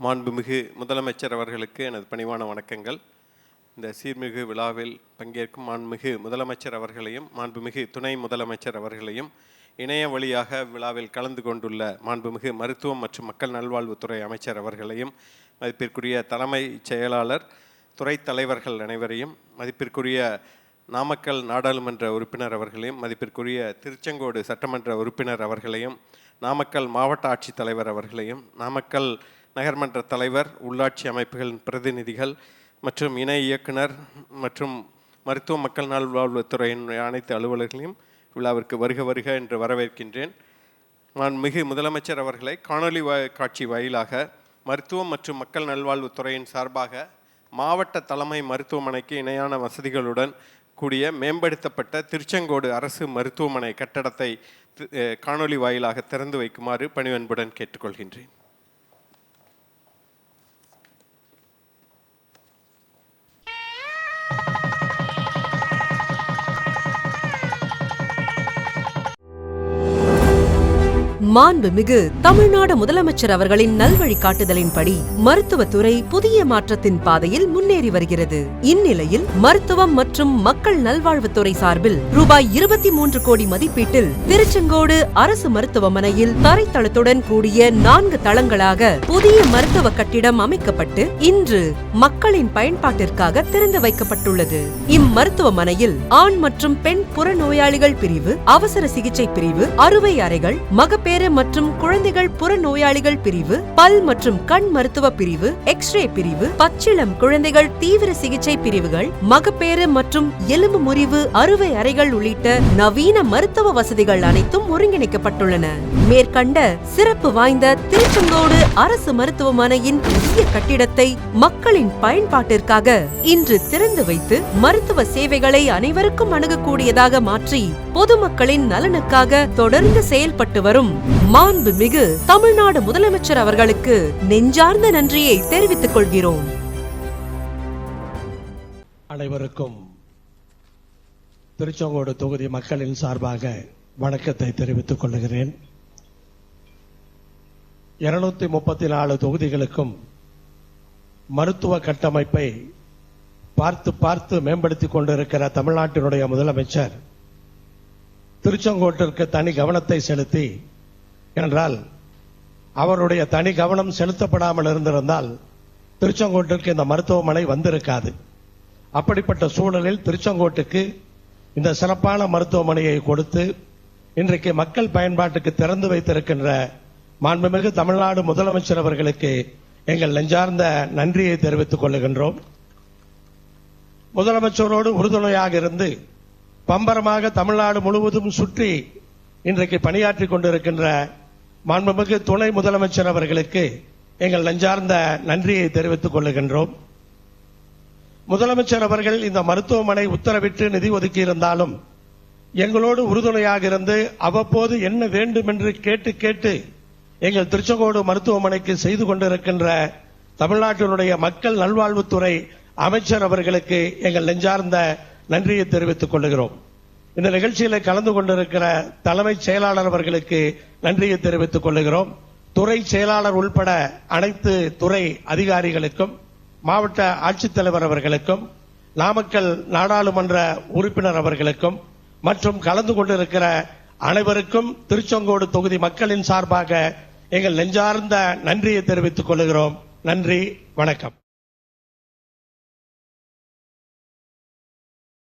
மாண்புமிகு முதலமைச்சர் அவர்களுக்கு எனது பணிவான வணக்கங்கள். இந்த சீர்மிகு விழாவில் பங்கேற்கும் மாண்புமிகு முதலமைச்சர் அவர்களையும் மாண்புமிகு துணை முதலமைச்சர் அவர்களையும் இணைய வழியாக விழாவில் கலந்து கொண்டுள்ள மாண்புமிகு மருத்துவம் மற்றும் மக்கள் நல்வாழ்வுத்துறை அமைச்சர் அவர்களையும் மதிப்பிற்குரிய தலைமை செயலாளர் துறை தலைவர்கள் அனைவரையும் மதிப்பிற்குரிய நாமக்கல் நாடாளுமன்ற உறுப்பினர் அவர்களையும் மதிப்பிற்குரிய திருச்செங்கோடு சட்டமன்ற உறுப்பினர் அவர்களையும் நாமக்கல் மாவட்ட ஆட்சித்தலைவர் அவர்களையும் நாமக்கல் நகர்மன்ற தலைவர் உள்ளாட்சி அமைப்புகளின் பிரதிநிதிகள் மற்றும் இணை இயக்குனர் மற்றும் மருத்துவ மக்கள் நல்வாழ்வுத்துறையின் அனைத்து அலுவலர்களையும் விழாவிற்கு வருக வருக என்று வரவேற்கின்றேன். நான் மிகு முதலமைச்சர் அவர்களை காணொலி காட்சி வாயிலாக மருத்துவம் மற்றும் மக்கள் நல்வாழ்வுத்துறையின் சார்பாக மாவட்ட தலைமை மருத்துவமனைக்கு இணையான வசதிகளுடன் கூடிய மேம்படுத்தப்பட்ட திருச்செங்கோடு அரசு மருத்துவமனை கட்டடத்தை காணொலி காணொளி வாயிலாக திறந்து வைக்குமாறு பணிவன்புடன் கேட்டுக்கொள்கின்றேன். மாண்புமிகு தமிழ்நாடு முதலமைச்சர் அவர்களின் நல்வழிகாட்டுதலின்படி மருத்துவத்துறை புதிய மாற்றத்தின் பாதையில் முன்னேறி வருகிறது. இந்நிலையில் மருத்துவம் மற்றும் மக்கள் நல்வாழ்வுத்துறை சார்பில் ரூபாய் இருபத்தி மூன்று கோடி மதிப்பீட்டில் திருச்செங்கோடு அரசு மருத்துவமனையில் தரைத்தளத்துடன் கூடிய நான்கு தளங்களாக புதிய மருத்துவ கட்டிடம் அமைக்கப்பட்டு இன்று மக்களின் பயன்பாட்டிற்காக திறந்து வைக்கப்பட்டுள்ளது. இம்மருத்துவமனையில் ஆண் மற்றும் பெண் புறநோயாளிகள் பிரிவு அவசர சிகிச்சை பிரிவு அறுவை அறைகள் மகப்பேறு மற்றும் குழந்தைகள் புறநோயாளிகள் பிரிவு பல் மற்றும் கண் மருத்துவ பிரிவு எக்ஸ்ரே பிரிவு பச்சிளம் குழந்தைகள் தீவிர சிகிச்சை பிரிவுகள் மகப்பேறு மற்றும் எலும்பு முறிவு அறுவை அறைகள் உள்ளிட்ட நவீன மருத்துவ வசதிகள் அனைத்தும் ஒருங்கிணைக்கப்பட்டுள்ளன. மேற்கண்ட சிறப்பு வாய்ந்த திருச்செங்கோடு அரசு மருத்துவமனையின் புதிய கட்டிடத்தை மக்களின் பயன்பாட்டிற்காக இன்று திறந்து வைத்து மருத்துவ சேவைகளை அனைவருக்கும் அணுகக்கூடியதாக மாற்றி பொதுமக்களின் நலனுக்காக தொடர்ந்து செயல்பட்டு வரும். மாண்புமிகு தமிழ்நாடு முதலமைச்சர் அவர்களுக்கு நெஞ்சார்ந்த நன்றியை தெரிவித்துக் கொள்கிறோம். அனைவருக்கும் திருச்செங்கோடு தொகுதி மக்களின் சார்பாக வணக்கத்தை தெரிவித்துக் கொள்கிறேன். இருநூத்தி முப்பத்தி நாலு தொகுதிகளுக்கும் மருத்துவ கட்டமைப்பை பார்த்து பார்த்து மேம்படுத்திக் கொண்டிருக்கிற தமிழ்நாட்டினுடைய முதலமைச்சர் திருச்செங்கோட்டிற்கு தனி கவனத்தை செலுத்தி என்றால் அவருடைய தனி கவனம் செலுத்தப்படாமல் இருந்திருந்தால் திருச்செங்கோட்டிற்கு இந்த மருத்துவமனை வந்திருக்காது. அப்படிப்பட்ட சூழலில் திருச்செங்கோட்டுக்கு இந்த சிறப்பான மருத்துவமனையை கொடுத்து இன்றைக்கு மக்கள் பயன்பாட்டுக்கு திறந்து வைத்திருக்கின்ற மாண்புமிகு தமிழ்நாடு முதலமைச்சர் அவர்களுக்கு எங்கள் நெஞ்சார்ந்த நன்றியை தெரிவித்துக் கொள்ளுகின்றோம் முதலமைச்சரோடு உறுதுணையாக இருந்து பம்பரமாக தமிழ்நாடு முழுவதும் சுற்றி இன்றைக்கு பணியாற்றிக் கொண்டிருக்கின்ற மாண்புமிகு துணை முதலமைச்சர் அவர்களுக்கு எங்கள் நஞ்சார்ந்த நன்றியை தெரிவித்துக் கொள்ளுகின்றோம். முதலமைச்சர் அவர்கள் இந்த மருத்துவமனை உத்தரவிட்டு நிதி ஒதுக்கி இருந்தாலும் எங்களோடு உறுதுணையாக இருந்து அவ்வப்போது என்ன வேண்டும் என்று கேட்டு கேட்டு எங்கள் திருச்செங்கோடு மருத்துவமனைக்கு செய்து கொண்டிருக்கின்ற தமிழ்நாட்டினுடைய மக்கள் நல்வாழ்வுத்துறை அமைச்சர் அவர்களுக்கு எங்கள் நெஞ்சார்ந்த நன்றியை தெரிவித்துக் கொள்கிறோம் இந்த நிகழ்ச்சியில கலந்து கொண்டிருக்கிற தலைமைச் செயலாளர் அவர்களுக்கு நன்றியை தெரிவித்துக் கொள்கிறோம் துறை செயலாளர் உள்பட அனைத்து துறை அதிகாரிகளுக்கும் மாவட்ட ஆட்சித்தலைவர் அவர்களுக்கும் நாமக்கல் நாடாளுமன்ற உறுப்பினர் அவர்களுக்கும் மற்றும் கலந்து கொண்டிருக்கிற அனைவருக்கும் திருச்செங்கோடு தொகுதி மக்களின் சார்பாக எங்கள் நெஞ்சார்ந்த நன்றியை தெரிவித்துக் கொள்கிறோம் நன்றி வணக்கம்.